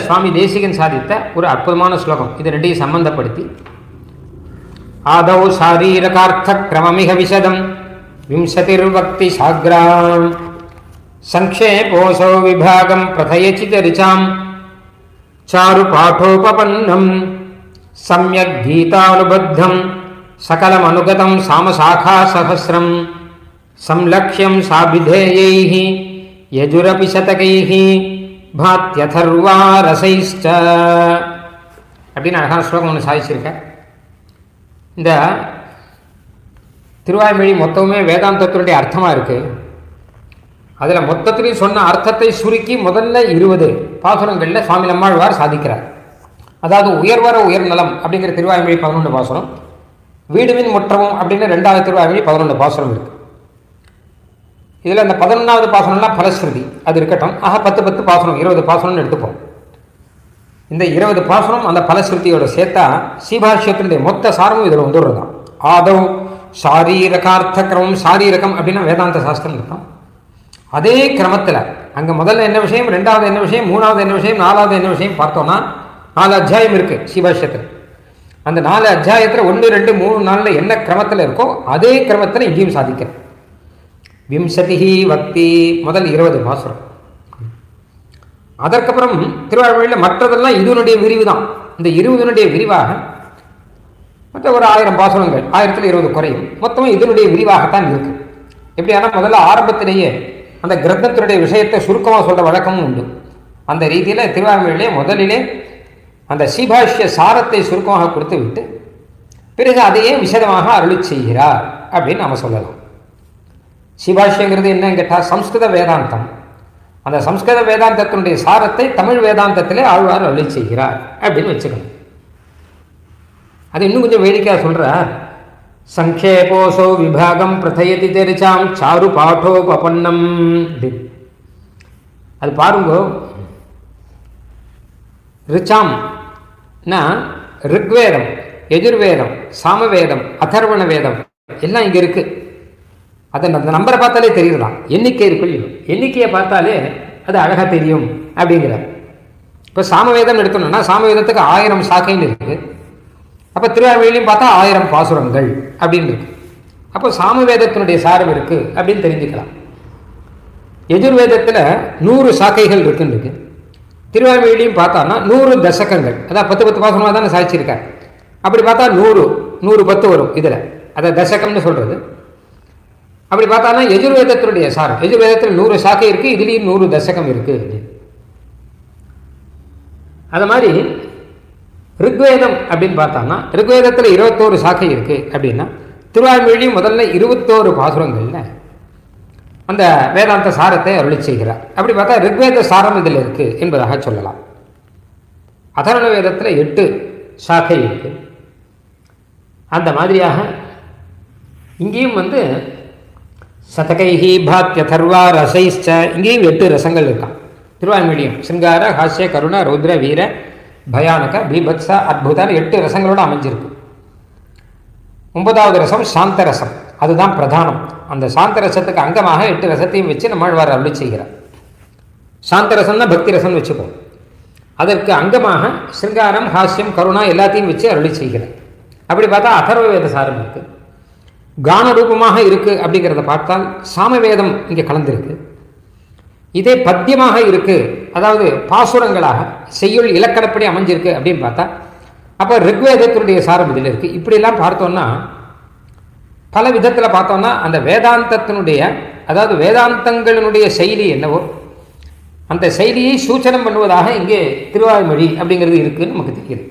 ಸ್ವಾಮಿ ದೇಶಿಗನ್ ಸಾಧಿತ ಪೂರ ಅದ್ಭುತಮಾನ ಶ್ಲೋಕಂ ಇದು ರೆಡ್ಡಿ ಸಂಬಂಧಪಡಿಸಿ ಆದೌ ಶಾರೀರಕಾರ್ಥ ಕ್ರಮಮಿಹ ವಿಶದಂ ವಿಂಶತಿರ್ವಕ್ತಿ ಸಾಗ್ರಾಂ సంక్షేపోసౌ విభాగం ప్రథయచితరిచాం చారు పాఠోపన్నం సమ్యక్ గీతానుబద్ధం. సకలమనుగతం సామశాఖా సహస్రం. సంలక్ష్యం సాధేయై యజురపి శతకై. பாத்தியதர்வா ரசைஸ்ட அப்படின்னு அழகான ஸ்லோகம் ஒன்று சாதிச்சிருக்கேன் இந்த திருவாய்மொழி மொத்தமுமே வேதாந்தத்தினுடைய அர்த்தமாக இருக்குது அதில் மொத்தத்திலையும் சொன்ன அர்த்தத்தை சுருக்கி முதல்ல இருபது பாசுரங்களில் சுவாமி நம்மாழ்வார் சாதிக்கிறார். அதாவது உயர்வர உயர்நலம் அப்படிங்கிற திருவாய்மொழி பதினொன்று பாசுரம் வீடுவின் முற்றமும் அப்படின்னு ரெண்டாவது திருவாய்மொழி பதினொன்று பாசுரம் இருக்குது இதில் அந்த பதினொன்றாவது பாசனம்லாம் பலஸ்ருதி. அது இருக்கட்டும். ஆக பத்து பத்து பாசனம் இருபது பாசனம்னு எடுத்துப்போம். இந்த இருபது பாசனம் அந்த பலஸ்ருதியோட சேர்த்தா சீபாஷ்யத்தினுடைய மொத்த சாரமும் இதில் வந்துடுறதான் ஆதவ் சாரீரகார்த்த கிரமம் சாரீரகம் அப்படின்னா வேதாந்த சாஸ்திரம் இருக்கும். அதே கிரமத்தில் அங்கே முதல்ல என்ன விஷயம் ரெண்டாவது என்ன விஷயம் மூணாவது என்ன விஷயம் நாலாவது என்ன விஷயம் பார்த்தோம்னா நாலு அத்தியாயம் இருக்குது சீபாஷ்யத்தில். அந்த நாலு அத்தியாயத்தில் ஒன்று ரெண்டு மூணு நாளில் என்ன கிரமத்தில் இருக்கோ அதே கிரமத்தில் இங்கேயும் சாதிக்கிறேன். விம்சதிஹி வக்தி முதல் இருபது பாசுரம். அதற்கப்புறம் திருவாழ்மொழியில் மற்றதெல்லாம் இதனுடைய விரிவு தான் இந்த இருபதனுடைய விரிவாக மற்ற ஒரு ஆயிரம் பாசுரங்கள் ஆயிரத்தில் இருபது குறையும். மொத்தமும் இதனுடைய விரிவாகத்தான் இருக்கு. எப்படியானா முதல்ல ஆரம்பத்திலேயே அந்த கிரந்தத்தினுடைய விஷயத்தை சுருக்கமாக சொல்கிற வழக்கமும் உண்டு. அந்த ரீதியில் திருவாரூரிலே முதலிலே அந்த சீபாஷ்ய சாரத்தை சுருக்கமாக கொடுத்து விட்டு பிறகு அதையே விசதமாக அருளி செய்கிறார் அப்படின்னு நாம் சொல்லலாம். சிபாஷ்யங்கிறது என்னன்னு கேட்டால் சம்ஸ்கிருத வேதாந்தம். அந்த சம்ஸ்கிருத வேதாந்தத்தினுடைய சாரத்தை தமிழ் வேதாந்தத்திலே ஆழ்வார் அருளி செய்கிறார் அப்படின்னு வச்சுக்கணும். அது இன்னும் கொஞ்சம் வேடிக்கையாக சொல்கிறார் சங்கேபோசோ விபாகம் பிரதயதி தெரிச்சாம் சாரு பாட்டோபன்னம் அப்படின்னு அது பாருங்கோ. ரிச்சாம்னா ரிக்வேதம் எதிர்வேதம் சாமவேதம் அதர்வண வேதம் எல்லாம் இங்கே இருக்குது அதை அந்த நம்பரை பார்த்தாலே தெரியலாம் எண்ணிக்கை இருக்கு எண்ணிக்கையை பார்த்தாலே அது அழகாக தெரியும் அப்படிங்கிறார். இப்போ சாமவேதம் எடுக்கணும்னா சாமவேதத்துக்கு ஆயிரம் சாக்கைன்னு இருக்குது அப்போ திருவாரூரிலையும் பார்த்தா ஆயிரம் பாசுரங்கள் அப்படின்னு இருக்கு. அப்போ சாமவேதத்தினுடைய சாரம் இருக்குது அப்படின்னு தெரிஞ்சுக்கலாம். எதிர்வேதத்தில் நூறு சாக்கைகள் இருக்குன்னு இருக்கு. திருவாரூரிலையும் பார்த்தோம்னா நூறு தசகங்கள். அதான் பத்து பத்து பாசுரமாக தானே சாதிச்சிருக்கார் அப்படி பார்த்தா நூறு நூறு பத்து வரும் இதில். அதை தசகம்னு சொல்கிறது அப்படி பார்த்தானா எஜுர்வேதத்தினுடைய சார் எஜுர்வேதத்தில் நூறு சாக்கை இருக்குது இதுலேயும் நூறு தசகம் இருக்குது அது மாதிரி ரிக்வேதம் அப்படின்னு பார்த்தோம்னா ரிக்வேதத்தில் இருபத்தோரு சாக்கை இருக்குது அப்படின்னா திருவாய்மொழி முதல்ல இருபத்தோரு பாசுரங்களில் அந்த வேதாந்த சாரத்தை அருளி செய்கிறார். அப்படி பார்த்தா ரிக்வேத சாரம் இதில் இருக்குது என்பதாக சொல்லலாம். அதரண வேதத்தில் எட்டு சாக்கை இருக்குது அந்த மாதிரியாக இங்கேயும் வந்து சதகைஹி பாக்கியதர்வா ரசைச்ச இங்கேயும் எட்டு ரசங்கள் இருக்கான் திருவாய்மொழியும் சிங்கார ஹாஸ்ய கருண ரௌத்ர வீர பயானக பீபத்ச அற்புதான எட்டு ரசங்களோடு அமைஞ்சிருக்கு. ஒன்பதாவது ரசம் சாந்த ரசம். அதுதான் பிரதானம். அந்த சாந்த ரசத்துக்கு அங்கமாக எட்டு ரசத்தையும் வச்சு நம்மாழ்வார் அருளி செய்கிறார். சாந்த ரசம்னா பக்தி ரசம்னு வச்சுப்போம் அதற்கு அங்கமாக சிங்காரம் ஹாஸ்யம் கருணா எல்லாத்தையும் வச்சு அருளி செய்கிறார். அப்படி பார்த்தா அதர்வ வேத சாரம் இருக்குது கான ரூபமாக இருக்குது அப்படிங்கிறத பார்த்தால் சாமவேதம் இங்கே கலந்துருக்கு. இதே பத்தியமாக இருக்குது அதாவது பாசுரங்களாக செய்யுள் இலக்கணப்படி அமைஞ்சிருக்கு அப்படின்னு பார்த்தா அப்போ ரிக்வேதத்தினுடைய சாரம் இதில் இருக்குது இப்படிலாம் பார்த்தோம்னா பல விதத்தில் பார்த்தோம்னா அந்த வேதாந்தத்தினுடைய அதாவது வேதாந்தங்களினுடைய செயலி என்னவோ அந்த செயலியை சூச்சனம் பண்ணுவதாக இங்கே திருவாய்மொழி அப்படிங்கிறது இருக்குதுன்னு நமக்கு தெரியுது.